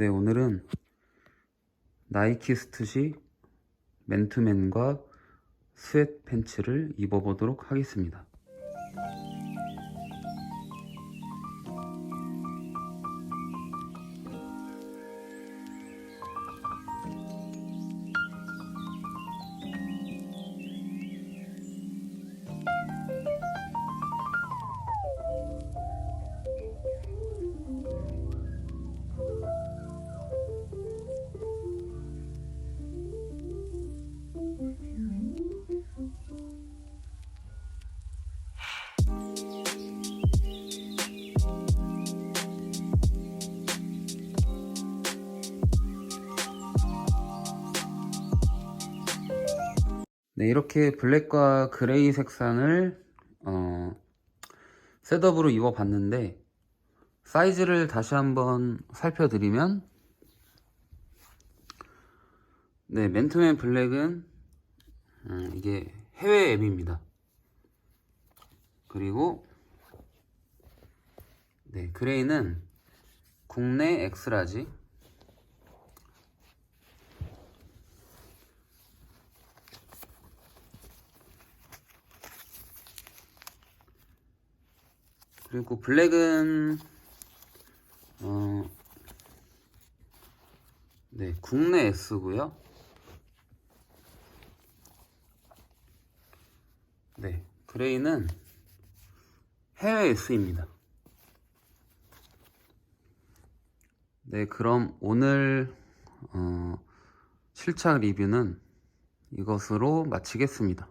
네, 오늘은 나이키 스투시 맨투맨과 스웨트 팬츠를 입어보도록 하겠습니다. 네, 이렇게 블랙과 그레이 색상을 어, 셋업으로 입어봤는데 사이즈를 다시 한번 살펴드리면 네, 맨투맨 블랙은 음, 이게 해외 앱입니다. 그리고 네, 그레이는 국내 엑스라지 그리고 블랙은 어, 네, 국내 S고요. 네, 그레이는 해외 S입니다. 네, 그럼 오늘 어, 실착 리뷰는 이것으로 마치겠습니다.